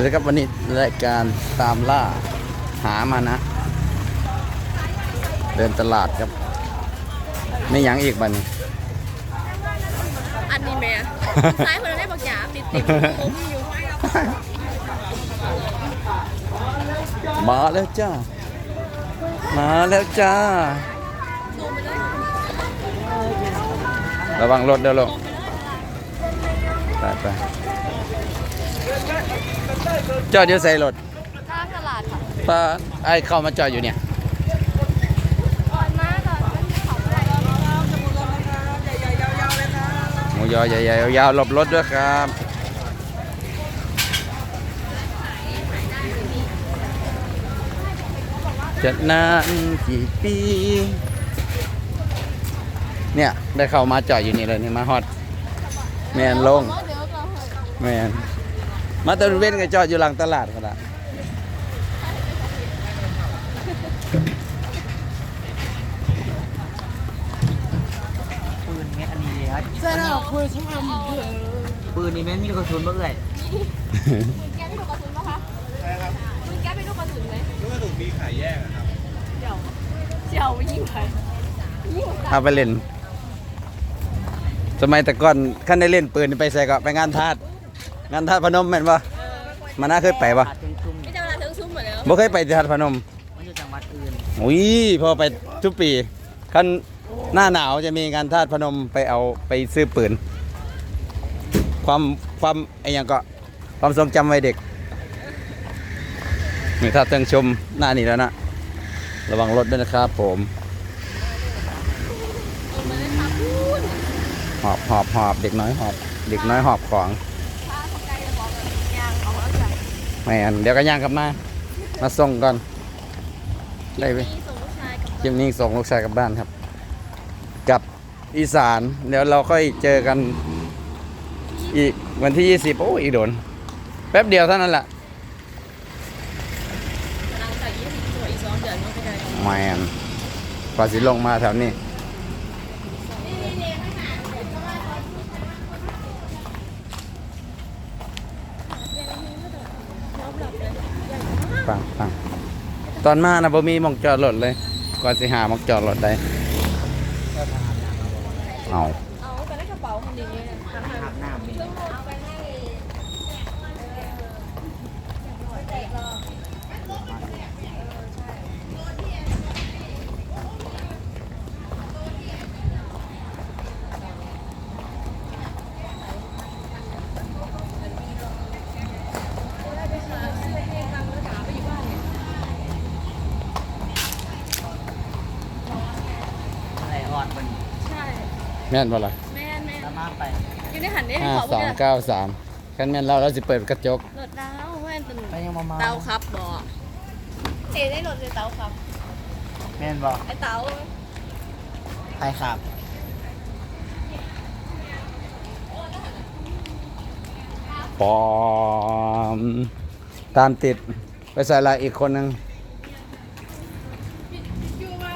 วัสดีครับวันนี้รายการตามล่าหามานะ เดินตลาดครับไม่หยังอีกบัดนอันนี้แม่ซ้ายคนได้บอกหยาติดติดมุมอยู่มาแล้วจ้า มาแล้วจ้าซูมไปเลยระวังรถเดี๋ยวลง ไปไปจอดอยู่ใส่รถข้างตลาดค่ะป้าไอ้เข้ามาจอดอยู่เนี่ยก่อนมาก่อนเขาไปหมูยอใหญ่ๆยาวๆหลบรถด้วยครับจะนานกี่ปี เนี่ย ได้เข้ามาจอดอยู่นี่เลยนี่มาฮอดแมนลงเดี๋ยวเรา แมนมาตะเวนก็จอดอยู่หลังตลาดก็ได้ปืนแม่นอันนี้เลยครับเจอเราคุยช่างเถอะปืนนี่แม่นมีกระสุนบ่เอ่ยแกไม่ดูกระสุนปะคะใช่ครับคุณแกไม่ดูกระสุนไหมดูกระสุนมีขายแยกครับเดี๋ยวเดี๋ยวยิงใครยิงเอาไปเล่นสมัยแต่ก่อนขั้นได้เล่นปืนนี่ไปใส่ก็ไปงานทาส งานทาสพนมแม่นปะมาน่าเคยไปปะอาจเป็นซุ่มไม่ใช่เวลาเทิงซุ้มหมดแล้วบ่เคยไปที่ทาสพนมมันอยู่จังหวัดอื่นอุ้ยพอไปทุกปีขั้นหน้าหนาวจะมีงานทาสพนมไปเอาไปซื้อปืน ความความไอ้หยังก็ความทรงจำวัยเด็กนี่ถ้าเติงชมหน้านี่แล้วนะระวังรถด้วยนะครับผมมาเลยค่ะพูดหอบหอบหอบเด็กน้อยหอบ เด็กน้อยหอบของ แม่นเดี๋ยวก็ย่างกลับมา มาส่งก่อน ได้ไหมนี่ส่งลูกชายกับคลิปนี้ส่งลูกชายกลับบ้านครับ กับอีสาน เดี๋ยวเราค่อยเจอกัน อีกวันที่ 20 โอ้อีกโดน แป๊บเดียวเท่านั้นแหละกำลังใส่ยี่สิบตัวอีกสองเดือนก็ไปได้แมนกว่าสิลงมาแถวนี้ ฟังฟัง ตอนมานะบ่มีหมองจอดรถเลยกว่าสิหาหมองจอดรถได้เอา เอาไปได้กระเป๋าคนดีเนี่ยทำไม อาบน้ำนี่ เอาไปให้ อะไรอ่อนมัน ใช่ แม่นบ่ล่ะแม่แม่สามารถไปยังได้หันได้ห้าขอสพูอดงเนี่ยเก้าสามคันแม่นเราเราสิเปิดกระจกรถดาวแม่นเป็นไปยังมามาเตาครับบอเจ๊ได้รถเลยเตาครับแม่นบ่ไอ้เตาไปครับปอมตามติดไปใส่ลายอีกคนหนึง อยู่มา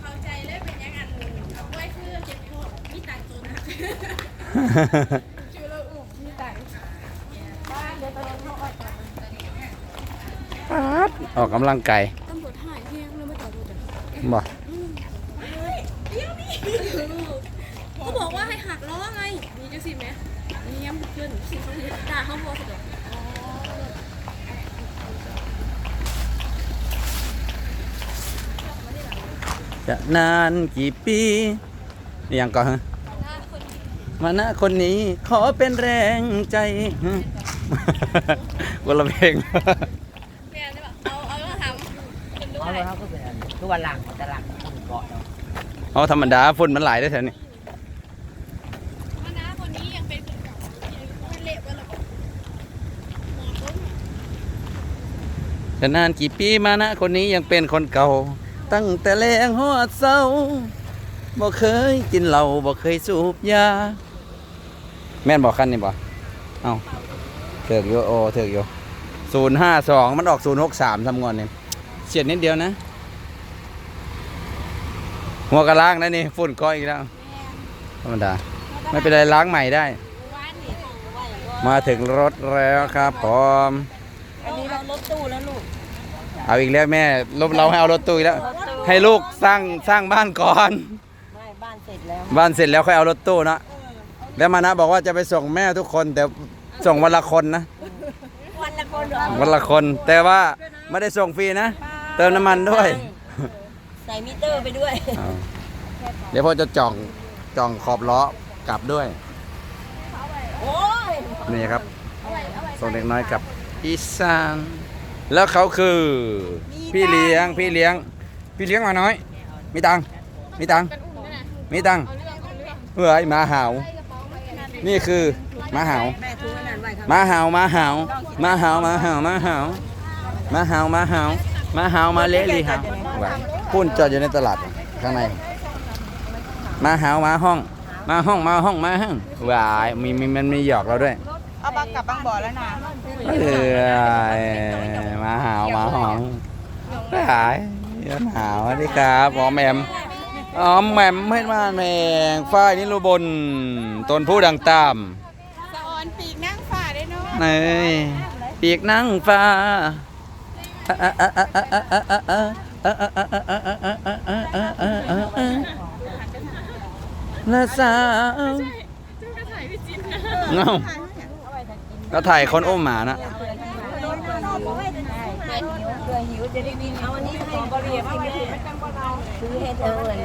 เข้าใจเลยเป็นยังอันเอาไว้คือเจ็บโทษมีตังค์ตัวนะ ชื่อเราอุบมีตังค์บ้านเดี๋ยวตออกกำลังกายตำรวจหายเที่ยงเลยไม่ต่อรถบ่เขาบอกว่าให้หักล้อไงมีจังสิไหมนี่ย้ำขึ้นสิเขาด่าเขาบอกสุดจะนานกี่ปีอหยังก่อนฮะ มานะคนนี้ขอเป็นแรงใจฮะคนละเพลงเนี่ยได้แบบเอาเอาแล้วทำคุณด้วเอายก็เป็นทุกวันหลังแต่หลังเกาะเนาะเอาธรรมดาฝุ่นมันหลายได้แถวนี้มานะคนนี้ยังเป็นคนเก่าเป็นเละไปแล้วก็หมอต้นจะนานกี่ปีมานะคนนี้ยังเป็นคนเก่า ตั้งแต่แรงหอดเศร้าบ่เคยกินเหล้าบ่เคยสูบยา แม่นบอกคันนี่บ่เอ้าเถิกอยู่โอเถิกอยู่ศูนย์ห้าสองมันออกศูนย์หกสามทำงอนเนี่ยเฉียดนิดเดียวนะ หัวกระล้างนะนี่ฝุ่นก้อยอีกแล้วธรรมดา ไม่เป็นไรล้างใหม่ได้ว่านนี่ไว้ก่อนมาถึงรถแล้วครับผมอันนี้เรารถตู้แล้วลูกเอาอีกแล้วแม่ลบเราให้เอารถตู้อีกแล้ว ให้ลูกสร้างสร้างบ้านก่อนไม่บ้านเสร็จแล้ว บ้านเสร็จแล้วค่อยเอารถตู้นะ แล้วมานะบอกว่าจะไปส่งแม่ทุกคน แต่ส่งวันละคนนะ วันละคนเหรอวันละคน แต่ว่าไม่ได้ส่งฟรีนะ เติมน้ำมันด้วยใส่มิเตอร์ไปด้วยเอาเดี๋ยวพ่อจะจ่องจ่องขอบล้อกลับด้วย โอ้ยนี่ครับ ส่งเด็กน้อยกับอีสานแล้วเขาคือ พี่เลี้ยงพี่เลี้ยง พี่เลี้ยงมาน้อย มีตังค์มีตังค์มีตังค์เฮ้ยหมาหาว นี่คือหมาหาวแม่ทุกนั้นไว้ครับหมาหาวหมาหาวหมาหาวหมาหาวหมาหาวหมาหาวหมาหาวหมาหาวมาเละลีหาวว่าพุ่นจอดอยู่ในตลาดข้างในหมาหาวหมาห้องหมาห้องหมาห้องหมาห้องวายมีมีมันมีหยอกเราด้วยเอาบังกลับบังบ่อแล้วนะเออมาหาวมาหอมหายยันหาวสวัสดีครับหอมแหมม หอมแหมมเฮ็ดมาแหงฝ้ายนิรุบนต้นผู้ดังตามสะออนปีกนั่งฝ่าได้เนาะเนยปีกนั่งฟ้าละสาวเงาก็ถ่ายคนอุ้มหมานะ เผื่อหิวจะได้กินเอาอันนี้ให้บริเวณที่ไม่ซื้อให้เธอเลย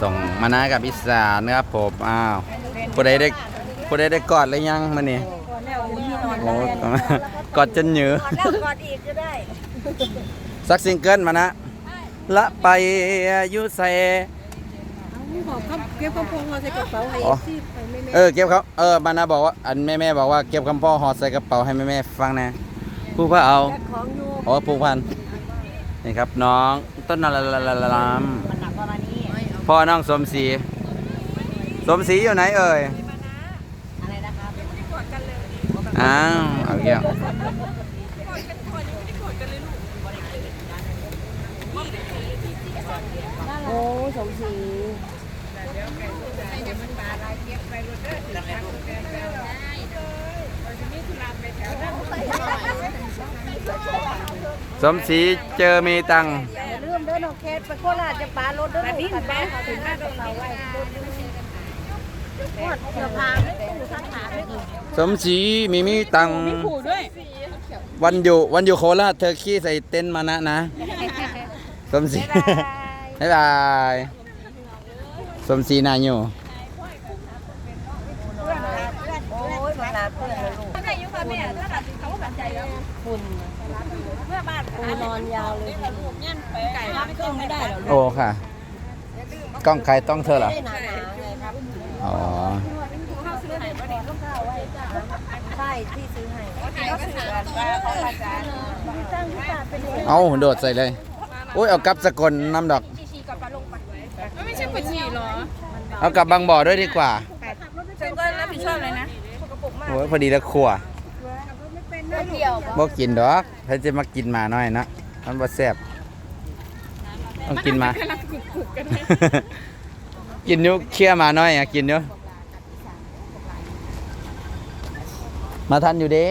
ส่งมานากับอีสานนะครับผมอ้าวผู้ใดได้ผู้ใดได้กอดหรือยังมานี่โอ้กอดจนเหนือแล้วกอดอีกก็ได้สักซิงเกิลมานะละไปอยุใส่ เก็บกระพงเอาใส่กระเป๋าให้อ๋อ ซีดไปไม่แม่เออเก็บเขาเออมานะบอกว่าอันแม่แม่บอกว่าเก็บคำพ่อห่อใส่กระเป๋าให้แม่แม่ฟังนะผู้พ่อเอาของอยู่อ๋อผู้พันนี่ครับน้องต้นนาลาลาลาลามมันหนักประมาณนี้พ่อน้องสมศรีสมศรีอยู่ไหนเอ่ยอะไรนะครับอ้าวเอาเกี่ยวโอ้สมศรี สมศรีเจอมีตังค์อย่าลืมเด้อน้องแคทไปโคราชจะปลารถเด้อลูกไปบ้านเขาถึงหน้าโดนเราไว้รถอยู่หมดเสื้อผ้าไม่ตู้ซักผ้าสมศรีมีมีตังค์ขู่ด้วยวันอยู่วันอยู่โคราชเธอขี้ใส่เต็นท์มานะนะ สมศรีบ๊ายบายสมศรีนาอยู่โอ้ยเวลาเพื่อนเลยลูกท่านอายุค่ะแม่ถ้าตัดสินเขาก็ตัดใจแล้วคุณ มื่อบ้านปูนอนยาวเลยลูกเนี่ยไปไก่ไม่ต้องไม่ได้หรอกโอ้ค่ะ กล้องใครต้องเธอเหรอไม่หนาๆไงครับอ๋อใช่ที่ซื้อให้ก็ซื้อกันว่าเขาอาจารย์สร้างที่ตาเป็นเลยเอาโดดใส่เลยโอ้ยเอากลับสกลน้ำดอกไม่ใช่คนฉี่หรอ เอากลับบางบ่อด้วยดีกว่าฉันก็รับผิดชอบเลยนะโอ้ยพอดีแล้วครัว เดียวบ่กินดอกถ้าจะมากินหมาน้อยนะมันบ่แซ่บต้องกินหมา กำลังกุกกุกกันกินอยุเคี่ยหมาน้อยอะกินอยุมาทันอยู่เด้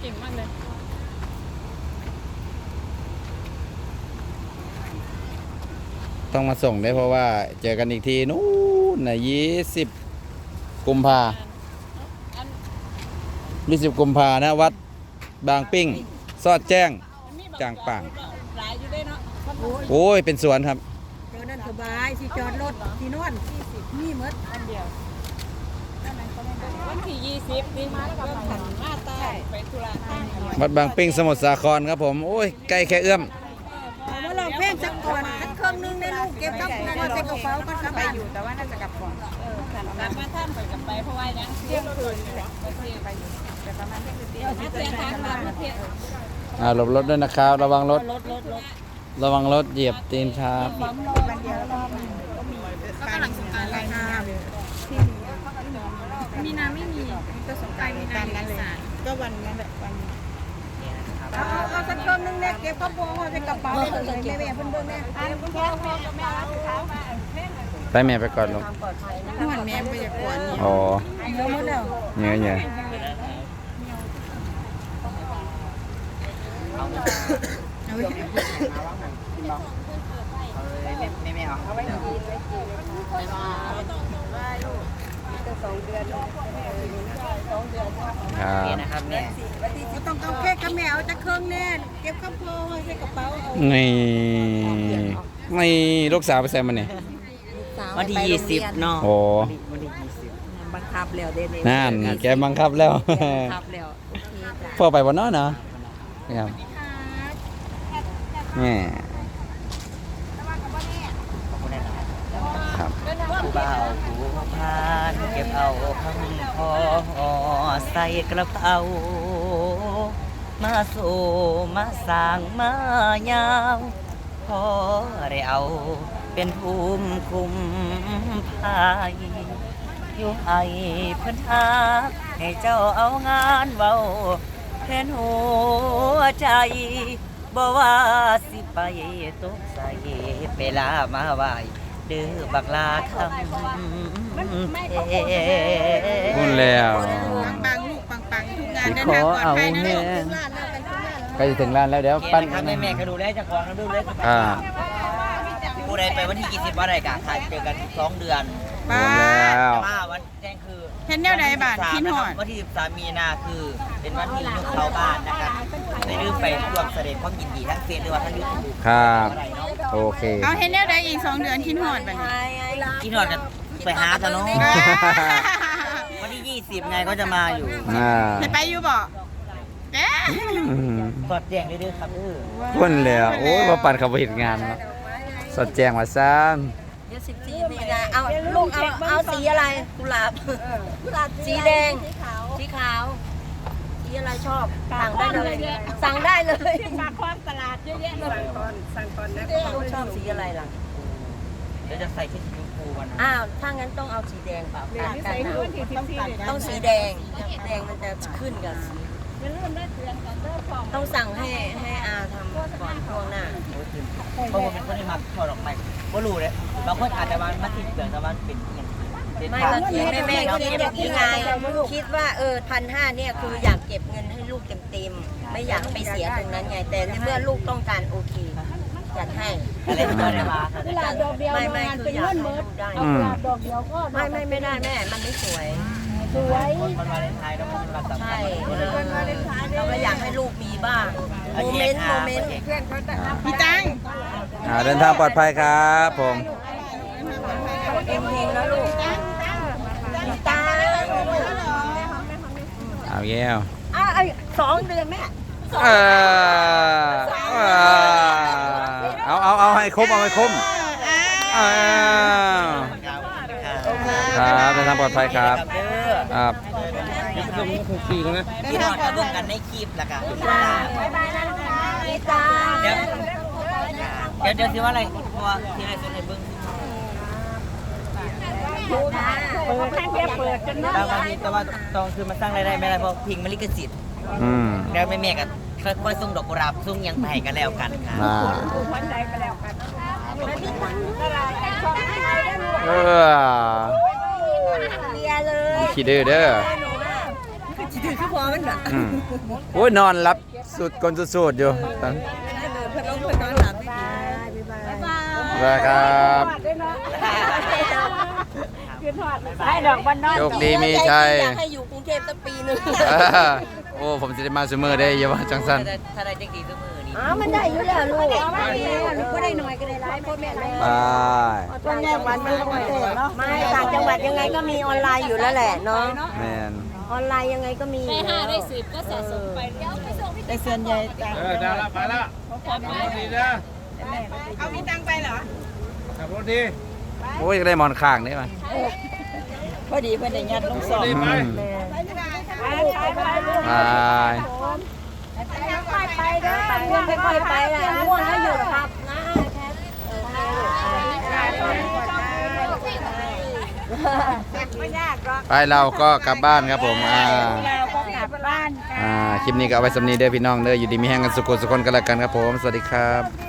เก่งมากเลยต้องมาส่งได้เพราะว่าเจอกันอีกทีนู้นนะยี่สิบกุมภา ยี่สิบกุมภานะวัดบางปิ้ง ซอดแจ้ง จางป่าง หลายอยู่ด้วยเนาะโอ้ยเป็นสวนครับ เดี๋ยวนั่นสบายที่จอดรถที่นอนนี่มดอันเดียววันที่ยี่สิบนี่มาแล้วก็ผ่านมาใต้ไปธุระทางวัดบางปิ้งสมุทรสาครครับผมโอ้ยใกล้แค่เอื้อม เอามาลองเพลงสักก่อนสักเครื่องนึงได้ลูกเก็บกับมาใส่กระเป๋าก็ไปอยู่แต่ว่าน่าจะกลับก่อน กลับมาท่านไปกับไปเพราะว่ายังเที่ยงคืนนี่แหละไปเที่ยงไปอยู่ หลบรถด้วยนะครับ ระวังรถ ระวังรถเหยียบตีนครับมีน้ำไม่มีจะสงการมีนาเลยก็วันนั้นแบบวันเอาเอาสักต้นนึงแม่เก็บข้าวโพดเอาใส่กระเป๋าเลยแม่แม่เพิ่นเบิ่งแม่อันคุณพ่อพ่อกัแม่รับสิครับไปแม่ไปก่อนลูกนวดแม่ไปอย่ากวนอ๋อเยอะมากแล้เยอะเยอะ เงี้ยเอาเอาไปไม่ไม่เอาครับนี่นะครับเนี่ยต้องเอาแค่กระแมวจะเครื่องแน่เก็บข้าวโพดใส่กระเป๋าเอานี่นี่ลูกสาวไปใส่มันนี่วันที่ยี่สิบเนาะโอ้วันที่ยี่สิบบังคับแล้วเด้นั่นแกบังคับแล้วบังคับแล้วโอเคจ้ะพ่อไปวันนั้นเนาะครับ นะครับครับผู้บ่าวผู้พานเก็บเอาพังพอใส่กระเป๋ามาสู่มาสร้างมายาวพอได้เอาเป็นภูมิคุ้มภัยอยู่ให้เพิ่นหาให้เจ้าเอางานเว้าแทนหัวใจ บ่ว่าสิไปตกใส่เวลามาไหวเดื้อบักลาคำเทพูดแล้วปังๆลูกปังๆทุกงานสิเดินขอทางปลอดภัยนะเอาแน่ลูกถึงร้านแล้วไปถึงร้านแล้วใกล้จะถึงร้านแล้วเดี๋ยวโอเคปั้นนะครับแม่แม่ๆก็ดูแลเจ้าของนะดูแลอ่าผู้ใดไปวันที่20วันใดกะถ่ายเจอกัน2เดือน รวมแล้วแต่ว่าวันแจ้งคือ เห็นแนวใดบ้านคิดหอด วันที่13มีนาคือเป็นวันที่ยุคเข้าบ้านนะครับในลืมไปร่วมแสดงความยินดีทั้งเฟซหรือว่าทั้งยูทูบครับอะไรเนาะโอเค เอาเห็นแนวใดอีกสองเดือนคิดหอดบ้านนี้กินหอดกันไปหากันเนาะวันที่ 20 ไงก็จะมาอยู่อ่าจะไปอยู่บ่เอ๊ะอืมสอดแจ้งเรื่อยๆครับเออพูดแล้วโอ้ยมาปั่นเขาไปเห็นงานเนาะสดแจงว่าซ้ เดี๋ยวสิบสี่มีนาเอาลูกเอาเอาสีอะไรกุหลาบสีแดงสีขาวสีอะไรชอบสั่งได้เลย สั่งได้เลยฝากความตลาดเยอะแยะเลยลูกชอบสีอะไรล่ะเดี๋ยวจะใส่ชุดชมพูวันนั้นอ้าวถ้างั้นต้องเอาสีแดงเปล่าต่างกันนะต้ต้อองงสีสีแดแดงงแดงมันจะขึ้นกับสีต้องสั่งให้ให้อาทำก่อนช่วงหน้าเพราะว่าเป็นคนที่มักถอดออกไป ว่ารู้เลยบางคนอาจจะว่ามันติดเปลือกแต่ว่ามันเป็นอย่างเป็นไม่ผ้าบางทีแม่แม่ๆคิดอย่างนี้ไงคิดว่าเออพันห้าเนี่ยคืออยากเก็บเงินให้ลูกเต็มๆไม่อยากไปเสียตรงนั้นไง แต่ในเมื่อลูกต้องการโอเคจัดให้อะไรที่ไม่ได้มาไม่ไม่คืออยากให้ลูกได้ำอืมไม่ไม่ไม่ได้แม่ มันไม่สวยวันวาเลนไทน์แล้วมันวันสำคัใช่ญเออเราก็อยากให้ลูกมีบ้างโมเมนต์โมเมนต์พี่ตัง อ่าเดินทางปลอดภัยครับผมเอ็มเองนะลูกตาเอาแย้วอ้าวไอ้สองเดือนแม่เออเอาเอาเอาให้คุ้มเอาให้คุ้มอ้าวครับเดินทางปลอดภัยครับเด้อครับที่นอนกระบุงกันในคลิปละกันพี่ตาเดี๋ยว เดี๋ยวเดี๋ยวสิว่าอะไรเพราะว่าที่ไรส่วนในเบื้องเปิดข้างเดียวเปิดจนบางวันนี้แต่ว่าตอนคือมาสร้างรายได้ไม่ได้เพราะพิงมันลิขสิทธิ์อืมแล้วแม่แม่ๆกันค่อยๆส่งดอกกุหลาบส่งหยังไปให้กันแล้วกันค่ะอ่าวันใดก็แล้วกันเออเลียเลยขี้ดื้อเด้อหนูอะคือถือคือพอมันแบบอืมโอ้ยนอนรับสุดคนสุดๆอยู่ตอนเพื่อนต้องเพื่อนนอนหลับไม่กินบ๊ายบายว่าครับให้ดอกบันน้อยโชคดีมีชัยอยากให้อยู่กรุงเทพสักปีหนึ่งเออโอ้ผมจะได้มาเสมอได้อยาว่าจังสันถ้าได้ถ้าได้เด็กดีก็มือนี่อ๋อมันได้อยู่แล้วลูกลูกก็ได้หน่อยก็ได้หลายพ่อแม่เลยบายต่างจังหวัดมันก็ไม่เนาะไม่ต่างจังหวัดยังไงก็มีออนไลน์อยู่แล้วแหละเนาะแมนออนไลน์ยังไงก็มีอยู่ห้าแล้วได้สิบก็สะสมไปเดี๋ยวไปส่งพี่แต่ส่วนใหญ่ต่างเออได้ละไปละ เอาพี่ตังไปเหรอขับรถดีโอ้ยอยากได้หมอนข้างได้ไหมพอดีเพื่อนได้ยัดลงสอบดีไหมไปไปไปบายไปไปเด้อไปง่วงค่อยๆไปนะง่วงแล้วหยุดครับนะแคทโอเคไม่ยากหรอกไปเราก็กลับบ้านครับผมอ่าเราก็กลับบ้านกันอ่าคลิปนี้ก็เอาไว้สำนีเด้อพี่น้องเด้ออยู่ดีมีแห้งกันสุขสุขคนกันแล้วกันครับผม สวัสดีครับดี